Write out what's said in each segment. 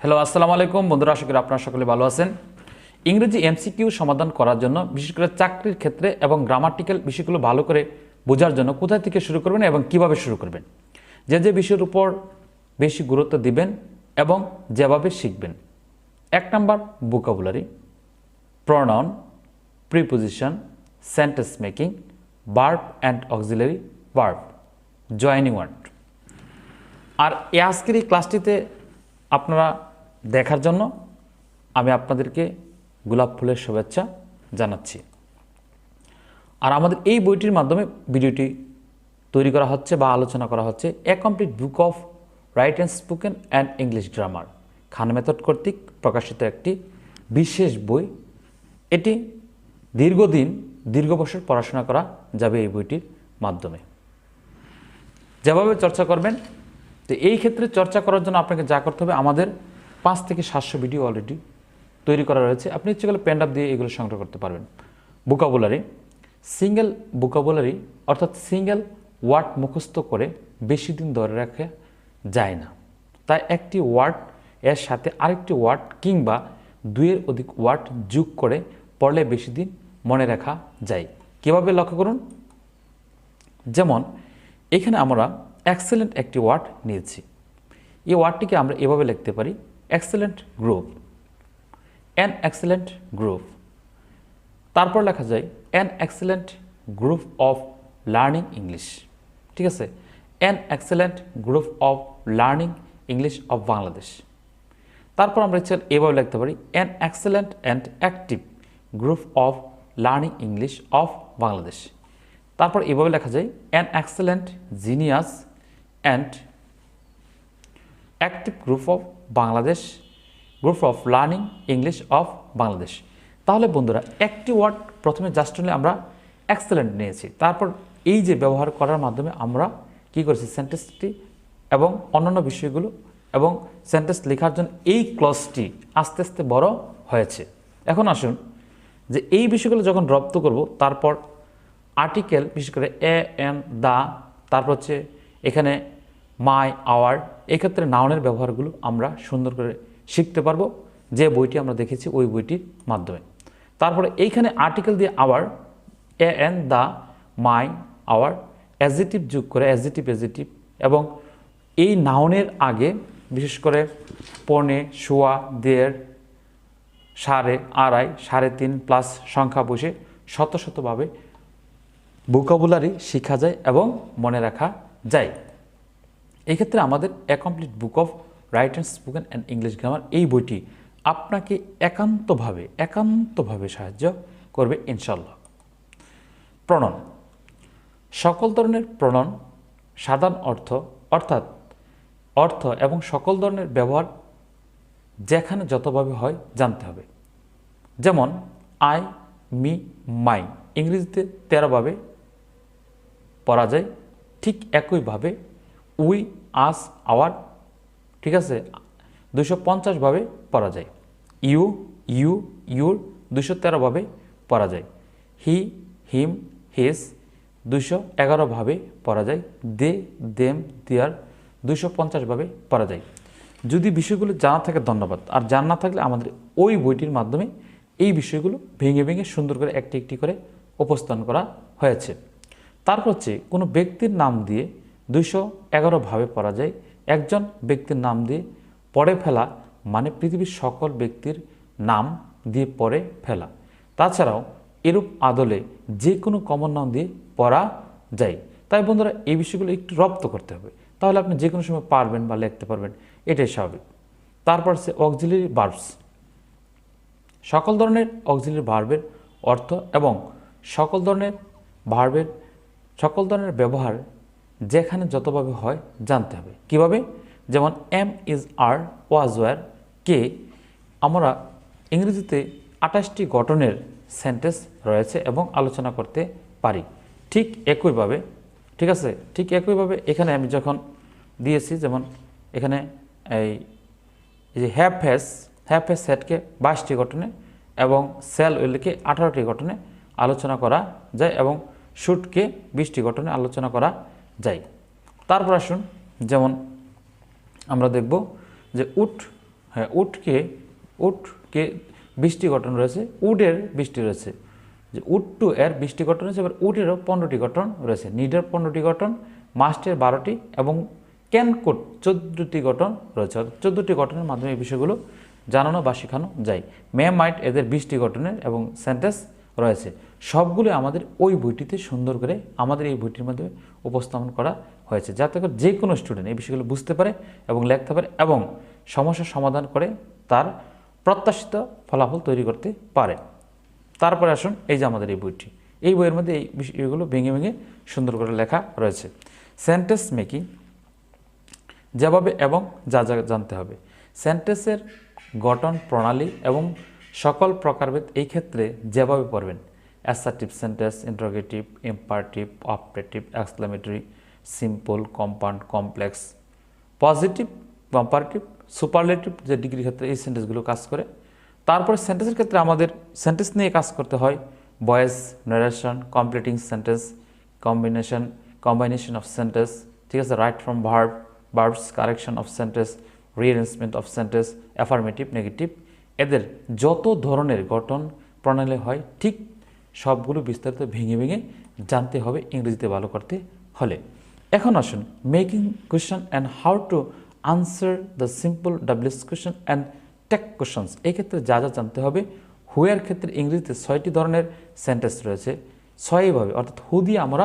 Hello আসসালামু আলাইকুম। বন্ধুরা, আশা করি আপনারা সকলে ভালো আছেন। ইংরেজি এমসিকিউ সমাধান করার জন্য, বিশেষ করে চাকরির ক্ষেত্রে এবং গ্রামাটিক্যাল বিষয়গুলো ভালো করে বোঝার জন্য কোথা থেকে শুরু করবেন এবং কীভাবে শুরু করবেন? যে যে বিষয়ের উপর বেশি গুরুত্ব দিবেন এবং যেভাবে শিখবেন। এক number vocabulary pronoun preposition sentence making verb and auxiliary verb joining word আর আজকের এই ক্লাসটিতে আপনারা দেখার জন্য আমি আপনাদেরকে গোলাপ ফুলের শুভেচ্ছা জানাচ্ছি। আর আমাদের এই বইটির মাধ্যমে ভিডিওটি তৈরি করা হচ্ছে বা আলোচনা করা হচ্ছে a complete book of write and spoken and English grammar Khan method কর্তৃক প্রকাশিত একটি বিশেষ বই। এটি দীর্ঘদিন, দীর্ঘ বছর পড়াশোনা করা যাবে এই বইটির মাধ্যমে। যেভাবে চর্চা করবেন, তো এই ক্ষেত্রে চর্চা করার জন্য আপনাকে যা করতে হবে আমাদের পাঁচ থেকে সাতশো ভিডিও অলরেডি তৈরি করা রয়েছে। আপনি ইচ্ছে করলে পেন দিয়ে এগুলো সংগ্রহ করতে পারবেন। বুকাবুলারি সিঙ্গেল বুকাবুলারি অর্থাৎ সিঙ্গেল ওয়ার্ড মুখস্থ করে বেশি দিন ধরে রাখা যায় না। তাই একটি ওয়ার্ড এর সাথে আরেকটি ওয়ার্ড কিংবা দুইয়ের অধিক ওয়ার্ড যোগ করে পড়লে বেশি দিন মনে রাখা যায়। কীভাবে লক্ষ্য করুন? যেমন, এখানে আমরা এক্সেলেন্ট একটি ওয়ার্ড নিয়েছি। এই ওয়ার্ডটিকে আমরা এভাবে লিখতে পারি excellent group an excellent group তারপর লেখা যায় an excellent group of learning English ঠিক আছে? An excellent group of learning English of Bangladesh তারপর আমরা ইচ্ছা এভাবে লিখতে পারি an excellent and active group of learning English of Bangladesh তারপর এভাবে লেখা যায় an excellent genius and active group of Bangladesh group of learning English of Bangladesh তাহলে বন্ধুরা, একটি ওয়ার্ড প্রথমে জাস্ট নিলে আমরা এক্সেলেন্ট নিয়েছি। তারপর এই যে ব্যবহার করার মাধ্যমে আমরা কি করেছি? সেন্টেন্সটি এবং অন্যান্য বিষয়গুলো এবং সেন্টেন্স লেখার জন্য এই ক্লসটি আস্তে আস্তে বড় হয়েছে। এখন আসুন যে এই বিষয়গুলো যখন রপ্ত করব, তারপর আর্টিকেল বিশেষ করে এ এন দা তারপর হচ্ছে এখানে মাই আওয়ার এক্ষেত্রে নাউনের ব্যবহারগুলো আমরা সুন্দর করে শিখতে পারব। যে বইটি আমরা দেখেছি ওই বইটির মাধ্যমে। তারপরে এইখানে আর্টিকেল দিয়ে our a an the my our adjective যোগ করে অ্যাজিটিভ অ্যাজিটিভ এবং এই নাউনের আগে বিশেষ করে পনে শোয়া, দেড় সাড়ে আড়াই, সাড়ে তিন প্লাস সংখ্যা বসে শত শতভাবে ভোকাবুলারি শেখা যায় এবং মনে রাখা যায়। এক্ষেত্রে আমাদের a complete book of write and spoken and English grammar এই বইটি আপনাকে একান্তভাবে একান্তভাবে সাহায্য করবে ইনশাল্লাহ প্রণন সকল ধরনের প্রণন সাধারণ অর্থ, অর্থাৎ অর্থ এবং সকল ধরনের ব্যবহার যেখানে যতভাবে হয় জানতে হবে। যেমন আই মি মাই ইংরেজিতে তেরোভাবে পড়া যায়, ঠিক একইভাবে উই, আস, আওয়ার, ঠিক আছে? দুশো পঞ্চাশভাবে পড়া যায়। ইউ ইউ, ইউর দুশো তেরোভাবে পড়া যায়। হি, হিম, হিস দুশো এগারোভাবে পড়া যায়। দে, দেম, দেয়ার দুশো পঞ্চাশভাবে পড়া যায়। যদি বিষয়গুলো জানা থাকে, ধন্যবাদ। আর জানা না থাকলে আমাদের ওই বইটির মাধ্যমে এই বিষয়গুলো ভেঙে ভেঙে সুন্দর করে একটি একটি করে উপস্থান করা হয়েছে। তারপর হচ্ছে কোনো ব্যক্তির নাম দিয়ে দুইশো এগারোভাবে পড়া যায়। একজন ব্যক্তির নাম দিয়ে পড়ে ফেলা মানে পৃথিবীর সকল ব্যক্তির নাম দিয়ে পড়ে ফেলা। তাছাড়াও এরূপ আদলে যে কোনো কমন নাম দিয়ে পড়া যায়। তাই বন্ধুরা, এই বিষয়গুলো একটু রপ্ত করতে হবে। তাহলে আপনি যে কোনো সময় পারবেন বা লিখতে পারবেন, এটাই স্বাভাবিক। তারপর হচ্ছে অক্সিলারি বার্বস সকল ধরনের অক্সিলারি ভার্বের অর্থ এবং সকল ধরনের ভার্বের সকল ধরনের ব্যবহার যেখানে যতভাবে হয় জানতে হবে। কীভাবে? যেমন am is are was were কে আমরা ইংরেজিতে আঠাশটি গঠনের সেন্টেন্স রয়েছে এবং আলোচনা করতে পারি। ঠিক একইভাবে, ঠিক আছে? ঠিক একইভাবে এখানে আমি যখন দিয়েছি, যেমন এখানে এই যে হ্যাভ হ্যাস হ্যাভ হ্যাস সেটকে বাইশটি গঠনে এবং সেল উইলকে আঠারোটি গঠনে আলোচনা করা যায় এবং শুটকে বিশটি গঠনে আলোচনা করা যায় তারপর আসুন, যেমন আমরা দেখব যে উট হ্যাঁ উটকে উটকে বৃষ্টি গঠন রয়েছে উডের বৃষ্টি রয়েছে। যে উড টু এর বৃষ্টি গঠন রয়েছে, এবার উডেরও পনেরোটি গঠন রয়েছে। নিডের পনেরোটি গঠন, মাস্টের বারোটি এবং ক্যানকোট চোদ্দোটি গঠন রয়েছে। অর্থাৎ চোদ্দোটি গঠনের মাধ্যমে এই বিষয়গুলো জানানো বা শেখানো যায়। মে মাইট এদের বৃষ্টি গঠনের এবং সেন্টেন্স রয়েছে। সবগুলো আমাদের ওই বইটিতে সুন্দর করে আমাদের এই বইটির মধ্যে উপস্থাপন করা হয়েছে। যাতে করে যে কোনো স্টুডেন্ট এই বিষয়গুলো বুঝতে পারে এবং লিখতে পারে এবং সমস্যার সমাধান করে তার প্রত্যাশিত ফলাফল তৈরি করতে পারে। তারপরে আসুন এই যে আমাদের এই বইটি। এই বইয়ের মধ্যে এই বিষয়গুলো ভেঙে ভেঙে সুন্দর করে লেখা রয়েছে। সেন্টেন্স মেকিং যেভাবে এবং যা যা জানতে হবে। সেন্টেন্সের গঠন, প্রণালী এবং সকল প্রকারভেদ এই ক্ষেত্রে যেভাবে পড়বেন assertive sentence interrogative imperative operative exclamatory simple compound complex positive comparative superlative যে ডিগ্রির ক্ষেত্রে এই সেন্টেন্সগুলো কাজ করে। তারপরে সেন্টেন্সের ক্ষেত্রে আমাদের সেন্টেন্স নিয়ে কাজ করতে হয় voice narration completing sentence combination combination of sentence ঠিক আছে right from verb verbs correction of sentence rearrangement of sentence affirmative negative এদের যত ধরনের গঠন প্রণালী হয়, ঠিক সবগুলো বিস্তারিত ভেঙে ভেঙে জানতে হবে ইংরেজিতে ভালো করতে হলে। এখন আসুন making question and how to answer the simple ডাব্লিউস question and tag questions এই ক্ষেত্রে যা যা জানতে হবে হুয়ের ক্ষেত্রে ইংরেজিতে ছয়টি ধরনের সেন্টেন্স রয়েছে ছয়ভাবে অর্থাৎ হু দিয়ে আমরা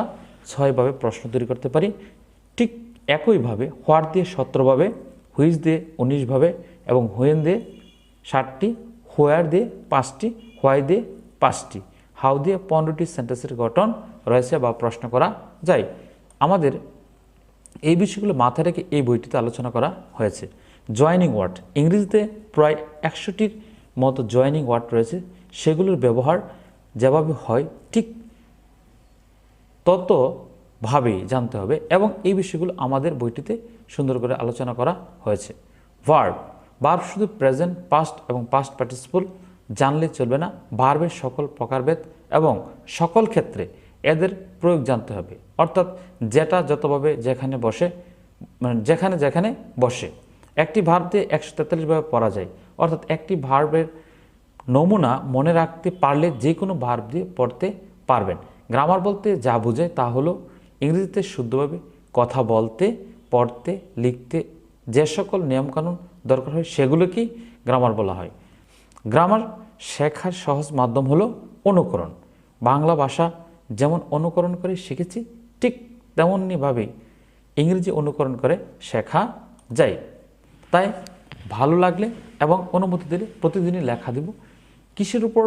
ছয়ভাবে প্রশ্ন তৈরি করতে পারি। ঠিক একইভাবে হোয়াট দিয়ে সতেরোভাবে হুইজ দিয়ে উনিশভাবে এবং হুয়েন দিয়ে ষাটটি হোয়ার দিয়ে পাঁচটি হোয়াই দিয়ে পাঁচটি। হাউ দিয়ে পনেরোটি সেন্টেন্সের গঠন রয়েছে বা প্রশ্ন করা যায়। আমাদের এই বিষয়গুলো মাথায় রেখে এই বইটিতে আলোচনা করা হয়েছে। জয়নিং ওয়ার্ড ইংরেজিতে প্রায় একশোটির মতো জয়নিং ওয়ার্ড রয়েছে। সেগুলোর ব্যবহার যেভাবে হয়, ঠিক ততভাবেই জানতে হবে এবং এই বিষয়গুলো আমাদের বইটিতে সুন্দর করে আলোচনা করা হয়েছে। ভার্ব ভার্ব শুধু প্রেজেন্ট পাস্ট এবং পাস্ট পার্টিসিপল জানলে চলবে না। ভার্বের সকল প্রকারভেদ এবং সকল ক্ষেত্রে এদের প্রয়োগ জানতে হবে। অর্থাৎ যেটা যতভাবে যেখানে বসে মানে যেখানে যেখানে বসে। একটি ভার্ব দিয়ে একশো তেতাল্লিশভাবে পড়া যায়। অর্থাৎ একটি ভার্বের নমুনা মনে রাখতে পারলে যে কোনো ভার্ব দিয়ে পড়তে পারবেন। গ্রামার বলতে যা বোঝায় তা হলো ইংরেজিতে শুদ্ধভাবে কথা বলতে, পড়তে, লিখতে যে সকল নিয়মকানুন দরকার হয় সেগুলোকেই গ্রামার বলা হয়। গ্রামার শেখার সহজ মাধ্যম হলো অনুকরণ। বাংলা ভাষা যেমন অনুকরণ করে শিখেছি, ঠিক তেমনইভাবেই ইংরেজি অনুকরণ করে শেখা যায়। তাই ভালো লাগলে এবং অনুমতি দিলে প্রতিদিনই লেখা দিব, কিসের উপর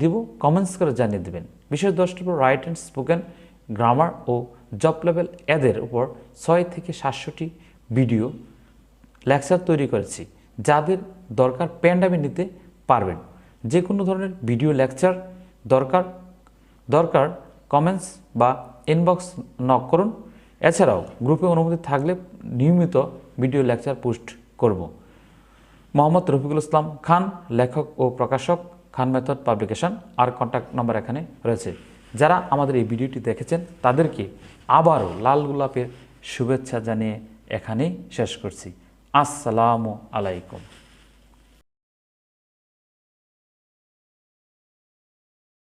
দিব কমেন্টস করে জানিয়ে দেবেন। বিশেষ দশটির উপর রাইট অ্যান্ড স্পোকেন গ্রামার ও জব লেভেল এদের উপর ছয় থেকে সাতশোটি ভিডিও লেকচার তৈরি করেছি। যাদের দরকার প্যান্ডামে নিতে পারবেন। যে কোনো ধরনের ভিডিও লেকচার দরকার দরকার কমেন্টস বা ইনবক্স নক করুন। এছাড়াও গ্রুপে অনুমতি থাকলে নিয়মিত ভিডিও লেকচার পোস্ট করব। মোহাম্মদ রফিকুল ইসলাম খান, লেখক ও প্রকাশক, খান মেথড পাবলিকেশন, আর কন্ট্যাক্ট নাম্বার এখানে রয়েছে। যারা আমাদের এই ভিডিওটি দেখেছেন, তাদেরকে আবারও লাল গোলাপের শুভেচ্ছা জানিয়ে এখানেই শেষ করছি। আসসালামু আলাইকুম।